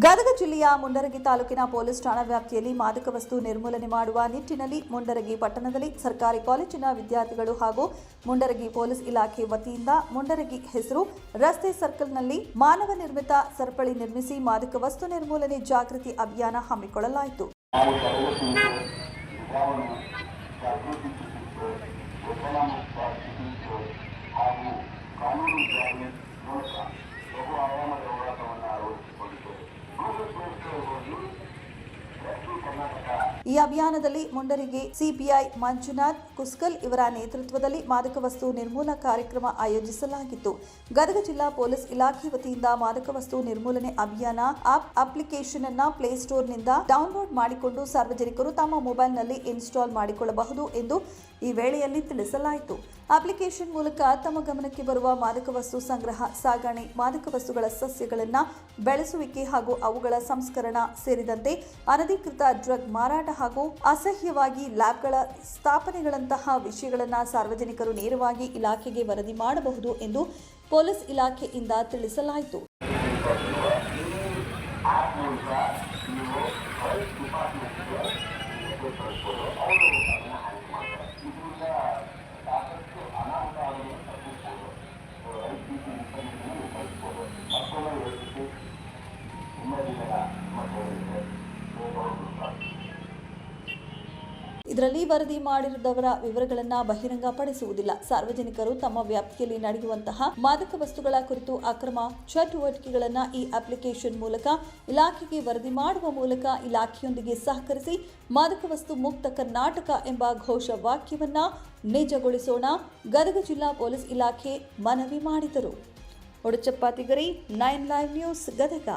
ಗದಗ ಜಿಲ್ಲೆಯ ಮುಂಡರಗಿ ತಾಲೂಕಿನ ಪೊಲೀಸ್ ಠಾಣಾ ವ್ಯಾಪ್ತಿಯಲ್ಲಿ ಮಾದಕ ವಸ್ತು ನಿರ್ಮೂಲನೆ ಮಾಡುವ ನಿಟ್ಟಿನಲ್ಲಿ ಮುಂಡರಗಿ ಪಟ್ಟಣದಲ್ಲಿ ಸರ್ಕಾರಿ ಕಾಲೇಜಿನ ವಿದ್ಯಾರ್ಥಿಗಳು ಹಾಗೂ ಮುಂಡರಗಿ ಪೊಲೀಸ್ ಇಲಾಖೆ ವತಿಯಿಂದ ಮುಂಡರಗಿ ಹೆಸರು, ರಸ್ತೆ ಸರ್ಕಲ್ನಲ್ಲಿ ಮಾನವ ನಿರ್ಮಿತ ಸರಪಳಿ ನಿರ್ಮಿಸಿ ಮಾದಕ ವಸ್ತು ನಿರ್ಮೂಲನೆ ಜಾಗೃತಿ ಅಭಿಯಾನ ಹಮ್ಮಿಕೊಳ್ಳಲಾಯಿತು. ಈ ಅಭಿಯಾನದಲ್ಲಿ ಮುಂಡರಿಗೆ ಸಿಪಿಐ ಮಂಜುನಾಥ್, ಕುಸ್ಕಲ್ ಇವರ ನೇತೃತ್ವದಲ್ಲಿ ಮಾದಕ ವಸ್ತು ನಿರ್ಮೂಲನಾ ಕಾರ್ಯಕ್ರಮ ಆಯೋಜಿಸಲಾಗಿತ್ತು. ಗದಗ ಜಿಲ್ಲಾ ಪೊಲೀಸ್ ಇಲಾಖೆ ವತಿಯಿಂದ ಮಾದಕ ವಸ್ತು ನಿರ್ಮೂಲನೆ ಅಭಿಯಾನ ಆಪ್ ಅಪ್ಲಿಕೇಶನ್ ಅನ್ನ ಪ್ಲೇಸ್ಟೋರ್ನಿಂದ ಡೌನ್ಲೋಡ್ ಮಾಡಿಕೊಂಡು ಸಾರ್ವಜನಿಕರು ತಮ್ಮ ಮೊಬೈಲ್ನಲ್ಲಿ ಇನ್ಸ್ಟಾಲ್ ಮಾಡಿಕೊಳ್ಳಬಹುದು ಎಂದು ಈ ವೇಳೆಯಲ್ಲಿ ತಿಳಿಸಲಾಯಿತು. ಅಪ್ಲಿಕೇಶನ್ ಮೂಲಕ ತಮ್ಮ ಗಮನಕ್ಕೆ ಬರುವ ಮಾದಕ ವಸ್ತು ಸಂಗ್ರಹ, ಸಾಗಣೆ, ಮಾದಕ ವಸ್ತುಗಳ ಸಸ್ಯಗಳನ್ನು ಬೆಳೆಸುವಿಕೆ ಹಾಗೂ ಅವುಗಳ ಸಂಸ್ಕರಣ ಸೇರಿದಂತೆ ಅನಧಿಕೃತ ಡ್ರಗ್ ಮಾರಾಟ ಹಾಗೂ ಅಸಹ್ಯವಾಗಿ ಲ್ಯಾಬ್ಗಳ ಸ್ಥಾಪನೆಗಳಂತಹ ವಿಷಯಗಳನ್ನು ಸಾರ್ವಜನಿಕರು ನೇರವಾಗಿ ಇಲಾಖೆಗೆ ವರದಿ ಮಾಡಬಹುದು ಎಂದು ಪೊಲೀಸ್ ಇಲಾಖೆಯಿಂದ ತಿಳಿಸಲಾಯಿತು. ಇದರಲ್ಲಿ ವರದಿ ಮಾಡಿರುವವರ ವಿವರಗಳನ್ನು ಬಹಿರಂಗಪಡಿಸುವುದಿಲ್ಲ. ಸಾರ್ವಜನಿಕರು ತಮ್ಮ ವ್ಯಾಪ್ತಿಯಲ್ಲಿ ನಡೆಯುವಂತಹ ಮಾದಕ ವಸ್ತುಗಳ ಕುರಿತು ಅಕ್ರಮ ಚಟುವಟಿಕೆಗಳನ್ನು ಈ ಅಪ್ಲಿಕೇಶನ್ ಮೂಲಕ, ಇಲಾಖೆಗೆ ವರದಿ ಮಾಡುವ ಮೂಲಕ ಇಲಾಖೆಯೊಂದಿಗೆ ಸಹಕರಿಸಿ ಮಾದಕ ವಸ್ತು ಮುಕ್ತ ಕರ್ನಾಟಕ ಎಂಬ ಘೋಷ ವಾಕ್ಯವನ್ನ ನಿಜಗೊಳಿಸೋಣ. ಗದಗ ಜಿಲ್ಲಾ ಪೊಲೀಸ್ ಇಲಾಖೆ ಮನವಿ ಮಾಡಿದರು. ಒಡಚಪ್ಪಾತಿಗರಿ ನೈನ್ ಲೈವ್ ನ್ಯೂಸ್ ಗದಗ.